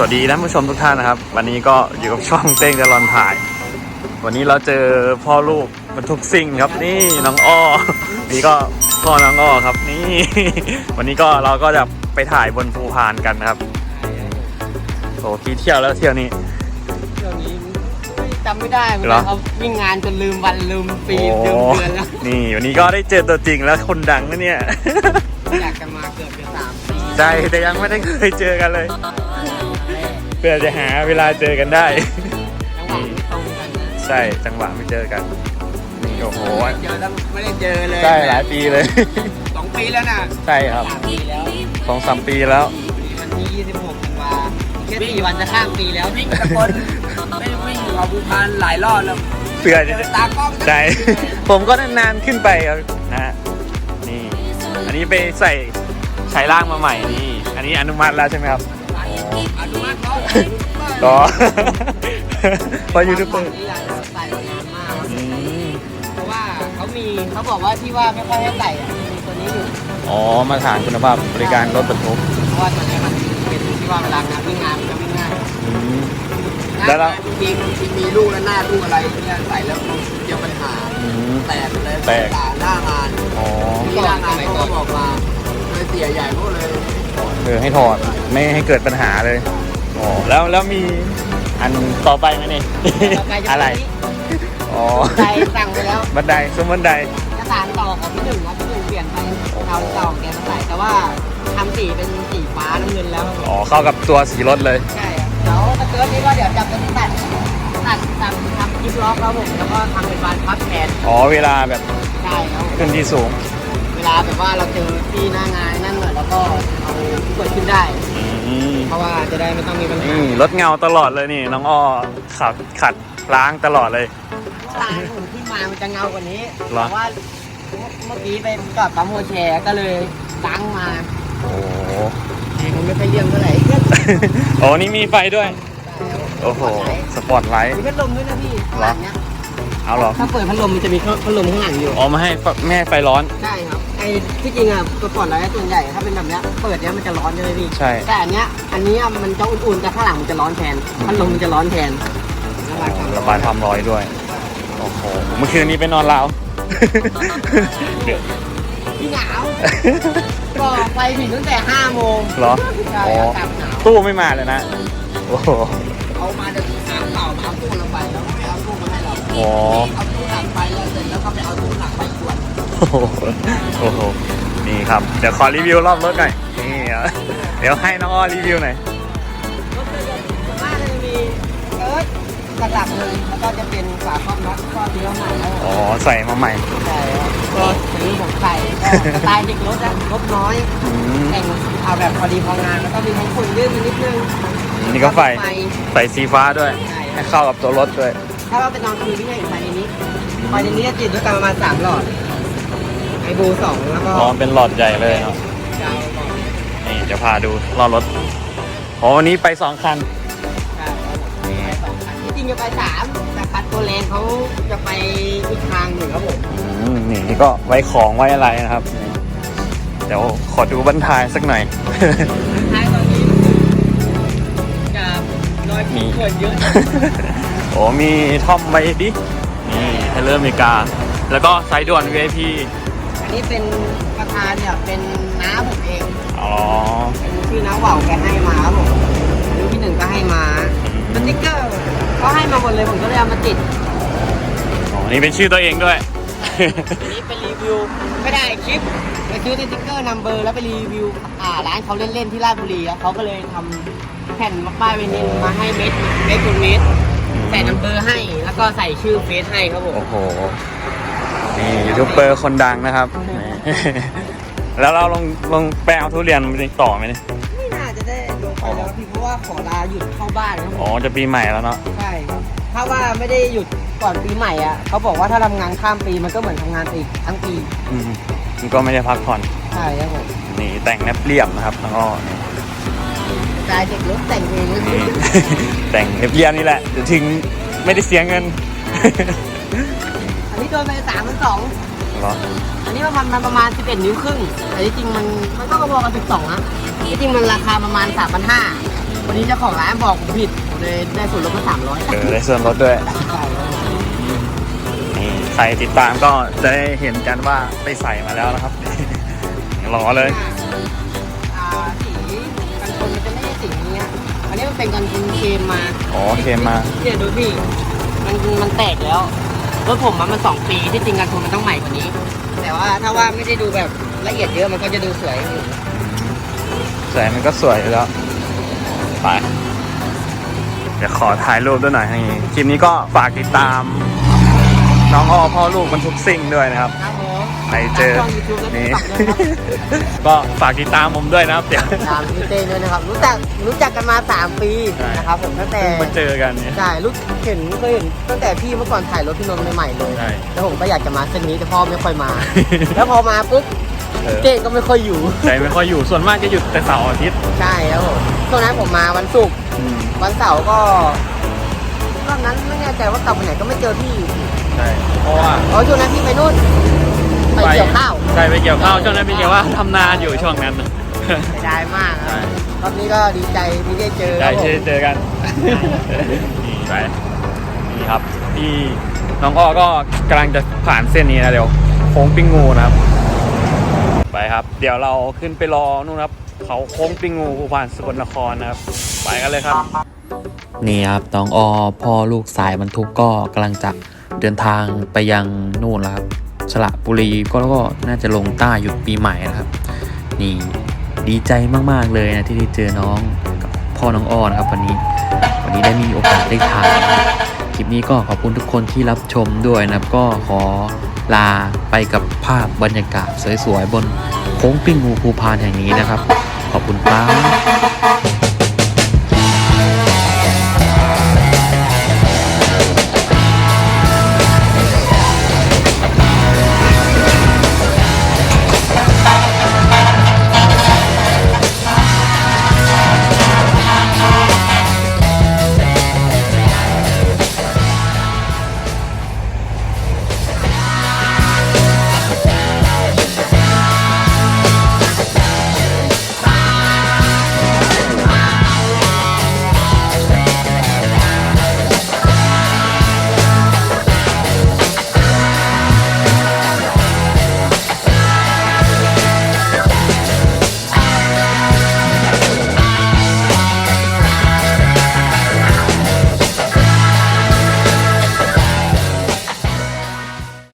วัสดีท่านผู้ชมทุกท่านนะครับ วันนี้ก็อยู่กับช่องเต้งตลอนถ่าย วันนี้เราเจอพ่อลูกบรรทุกซิ่งครับ นี่น้องอ้อนี่ก็พ่อน้องอ้อครับนี่ วันนี้ก็เราก็จะไปถ่ายบนภูพานกันนะครับโอ้กี่เที่ยวแล้วเที่ยวนี้เที่ยวนี้จำไม่ได้เหมือนเหรกัอนครับวิ่งงานจนลืมวันลืมปีโอ้ลืมเดือนแล้วนี่วันนี้ก็ได้เจอตัวจริงแล้วคนดังนะเนี่ยอยากจะมาเกือบจะสามปีใช่แต่ยังไม่ได้เคยเจอกันเลย เพื่อจะหาเวลาเจอกันได้ จังหวะไม่ตรงกันนะใช่จังหวะไม่เจอกันนี่โอ้โหเจอแล้วไม่ได้เจอเลยใช่หลายปีเลย สองปีแล้วนะใช่ครับสามปีแล้วสองสามปีแล้ว วันที่26ธันวาแค่สี่วันจะข้ามปีแล้ววิ่งตะกนไม่วิ่งเขาบูพานหลายรอบแล้วเพื่อจะตากล้องใช่ผมก็นานๆขึ้นไปครับนะฮะนี่ อันนี้ไปใส่ใช้ล่างมาใหม่นี่ อันนี้อนุมัติแล้วใช่ไหมครับ อนุมัติเขาก็พอยูทูบเบอร์นี่ใส่มานานมากอืมเพราะว่าเขามีเขาบอกว่าที่ว่าไม่ค่อยให้ใส่อะมีตัวนี้อยู่อ๋อมาตรฐานคุณภาพบริการรถบรรทุกเพราะว่าตัวนี้มันเป็นที่ว่าเวลางานวิ่งงานมันจะวิ่งง่ายอืมหน้าแล้วเรางานจริงๆจริงมีลูกและหน้าลูกอะไรเนี่ยใส่แล้วมันเกี่ยวปัญหาอืมแตกเลยแตกหน้างานอ๋อที่หน้างานเขาก็บอกมาเลยเสียใหญ่พวกเลย เออให้ถอดไม่ให้เกิดปัญหาเลยอ๋อแล้วแล้วมีอันต่อไปไหมนี่ ต่อปจอะไรเป็นนี้อ๋อใจสั่งไปแล้วบันไดซุ้มบันไดเอกสารต่อของพี่หนึ่งครับพี่หนึ่งเปลี่ยนไปเอาเก่าแกมาใส่แต่ว่าทำสีเป็นสีฟ้าน้ำเงินแล้วครับผมอ๋อเข้ากับตัวสีรถเลย ใช่ครับเดี๋ยวสเกิร์ตนี้ก็เดี๋ยวจะเป็นตัดตัดตัดทำคลิปล็อกแล้วผมแล้วก็ทำเป็นบานพับแทนอ๋อเวลาแบบใช่ครับขึ้นที่สูง เวลาแบบว่าเราเจอที่หน้างานนั่นหน่อย แล้วก็เอาเปิดขึ้นได้ อืมเพราะว่าจะได้ไม่ต้องมีปัญหานี่รถเงาตลอดเลยนี่น้องอ้อขับขัดล้างตลอดเลยลายผมที่มามันจะเงากว่านี้เหรอ แต่ว่าเมื่อกี้ไปจอดปั๊มโฮแชร์ก็เลยล้างมาโอ้โห แต่มันไม่ค่อยเยี่ยมเท่าไหร่โอ้นี่มีไฟด้วย โอ้โห สปอตไลท์ มีพัดลมด้วยนะพี่ข้างหลังเนี้ยเอาเหรอ ถ้าเปิดพัดลมมันจะมีพัดลมข้างหลังอยู่ อ๋อมาให้ไฟแม่ให้ไฟร้อน ใช่ครับ ไอ้ที่จริงอะตัวก่อนแล้วส่วนใหญ่ถ้าเป็นแบบเนี้ยเปิดเนี้ยมันจะร้อนใช่ไหมพี่ใช่ แต่อันเนี้ยอันเนี้ยมันจะอุ่นๆแต่ข้างหลังมันจะร้อนแทนพัดลมมันจะร้อนแทนระบายความร้อนด้วย โอ้โห เมื่อคืนนี้ไปนอนลาวเดือดพี่หนาวก็ไฟผิดตั้งแต่5โมงเหรอใช่อ๋ออากาศหนาวตู้ไม่มาเลยนะ โอ้โหเอามาจากน้ำเปล่ามาเอาตู้ลงไปแล้วก็ไม่เอาตู้มาให้เราอ๋อเอาตู้หลังไปแล้วเสร็จแล้วก็ไปเอาตู้หลังไปขวด โอ้โหโอ้โห นี่ครับ เดี๋ยวขอรีวิวรอบรถหน่อย นี่อะเดี๋ยวให้น้องอ้อรีวิวหน่อย รถจะส่วนมากจะมีเอิร์ธหลักๆเลยแล้วก็จะเป็นฝาครอบน็อตก็เลี้ยวใหม่แล้วอ๋อ ใส่มาใหม่ใช่ครับก็ซื้อผมใส่ก็สไตล์เด็กรถอะรถน้อยอืม แต่งเอาแบบพอดีพองานแล้วก็มีทั้งฝุ่นลื่นนิดนึงอันนี้ก็ไฟใส่สีฟ้าด้วยใช่ให้เข้ากับตัวรถด้วย ถ้าว่าเป็นนอนคืนพี่จะเห็นไฟในนี้ไฟในนี้จะติดด้วยกันประมาณสามหลอดไอบูสองแล้วก็อ๋อเป็นหลอดใหญ่เลยเนาะดาวบอกนี่จะพาดูรอบรถอ๋อวันนี้ไปสองคันใช่ครับผมไปสองคันที่จริงจะไปสามแต่คันตัวแรงเขาจะไปอีกทางหนึ่งครับผมอืมนี่นี่ก็ไว้ของไว้อะไรนะครับนี่เดี๋ยวขอดูบันทายสักหน่อย ท้ายตอนนี้จะรอยมีขีดข่วนเยอะโอ้มีท่อมไว้ดิ นี่เทเลอร์อเมริกา แล้วก็สายด่วน VIP อั นนี้เป็นประธานเนี่ยเป็นน้าผมเองอ๋อเป็นชื่อน้าเหว่าแกให้มาครับผมอันนี้พี่หนึ่งก็ให้มาสติ๊กเกอร์เขาให้มาหมดเลยผมก็เลยเอามาติดอ๋อนี่เป็นชื่อตัวเองด้วย อันนี้เป็นรีวิวไม่ได้คลิปไปซื้อสติ๊กเกอร์นัมเบอร์แล้วไปรีวิวอ่าร้านเขาเล่นๆที่ราชบุรีแล้วเขาก็เลยทำแผ่นมาป้ายไว้นี่มาให้เม็ดเม็ดคูณเม็ดใส่นัมเบอร์ให้แล้วก็ใส่ชื่อเฟซให้ครับผม โอ้โห นี่ยูทูบเบอร์คนดังนะครับนี่แล้วเราลงลงไปเอาทุเรียนมันต่อไหมเนี่ยไม่น่าจะได้ลงไปแล้วพี่เพราะว่าขอลาหยุดเข้าบ้านครับผอ๋อมจะปีใหม่แล้วเนาะใช่ครับถ้าว่าไม่ได้หยุดก่อนปีใหม่อะเขาบอกว่าถ้าทำงานข้ามปีมันก็เหมือนทำงานอีกทั้งปีอืมมันก็ไม่ได้พักผ่อนใช่ครับผมนี่แต่งแนบเรียบนะครับแล้วก็นี่ สไตล์เด็กรถแต่งเองก็คือแต่งเรียบๆนี่แหละจะถึงไม่ได้เสียเงินอั นนี้โดนไปสามพันสองเหรออันนี้ประมาณมันประมาณ11นิ้วครึ่ง แต่ที่จริงมันมันก็พอๆกัน12นะที่จริงมันราคาประมาณ3,500วันนี้เจ้าของร้านบอกผมผิดผมเลยได้ส่วนลดมาสามร้อยเออได้ส่วนลดด้วยนี่ใครติดตามก็จะได้เห็นกันว่าไปใส่มาแล้วนะครับรอเลยอ่าสีกันชนมันจะไม่ใช่สีนี้ฮะอันนี้มันเป็นกันชนเคมมาอ๋อเคมมาเนี่ยดูพี่มันมันแตกแล้ว รถผมมันมันสองปีที่จริงกันชนมันต้องใหม่กว่านี้ แต่ว่าถ้าว่าไม่ได้ดูแบบละเอียดเยอะมันก็จะดูสวยอยู่ใส่มันก็สวยอยู่แล้ว ไป เดี๋ยวขอถ่ายรูปด้วยหน่อยนี่คลิปนี้ก็ฝากติดตาม น้องอ้อพ่อลูกมันทุกสิ่งด้วยนะครับ ครับผม ไปเจอตามช่อง YouTube และนี่ TikTok ด้วยครับก็ฝากติดตามผมด้วยนะครับเดี๋ยวตามพี่เต้ด้วยนะครับ รู้จักรู้จักกันมา 3 ปีใช่นะครับผมตั้งแต่มาเจอกันเนี่ย ใช่รู้เห็นเคยเห็นตั้งแต่พี่เมื่อก่อนถ่ายรถพี่นนท์ใหม่ๆเลย ใช่ แล้วผมก็อยากจะมาเส้นนี้แต่พ่อไม่ค่อยมา แล้วพอมาปุ๊บเออ เต้ก็ไม่ค่อยอยู่ ใจไม่ค่อยอยู่ส่วนมากจะหยุดแต่เสาร์อาทิตย์ใช่ครับผมช่วงนั้นผมมาวันศุกร์อืมวันเสาร์ก็รอบนั้นไม่แน่ใจว่ากลับวันไหนก็ไม่เจอพี่ใช่เพราะว่าอ๋อช่วงนั้นพี่ไปนู่น ไปเกี่ยวข้าว ใช่ไปเกี่ยวข้าวช่วงนั้นเป็นไงว่าทำนาอยู่ช่วงนั้นน่ะเสียดายมากคใช่รับรอบนี้ก็ดีใจที่ได้เจอคได้รับผมที่ได้เจอกันนี่ไปนี่ครับที่น้องอ้อก็กำลังจะผ่านเส้นนี้นะเดี๋ยวโค้งปิงงูนะครับ ไปครับ เดี๋ยวเราขึ้นไปรอนู่นครับ เขาโค้งปิงงูภูพานสกลนครนะครับ ไปกันเลยครับ นี่ครับน้องอพ่อลูกสายบรรทุกก็กำลังจะเดินทางไปยังนู่นแล้วครับ สระบุรีก็แล้วก็น่าจะลงใต้หยุดปีใหม่นะครับ นี่ดีใจมากๆเลยนะที่ได้เจอน้องกับพ่อน้องอ้อนะครับวันนี้ วันนี้ได้มีโอกาสได้ถ่ายครับคลิปนี้ก็ขอบคุณทุกคนที่รับชมด้วยนะครับ ก็ขอลาไปกับภาพบรรยากาศสวยๆบนโค้งปิ้งงูภูพานแห่งนี้นะครับ ขอบคุณครับ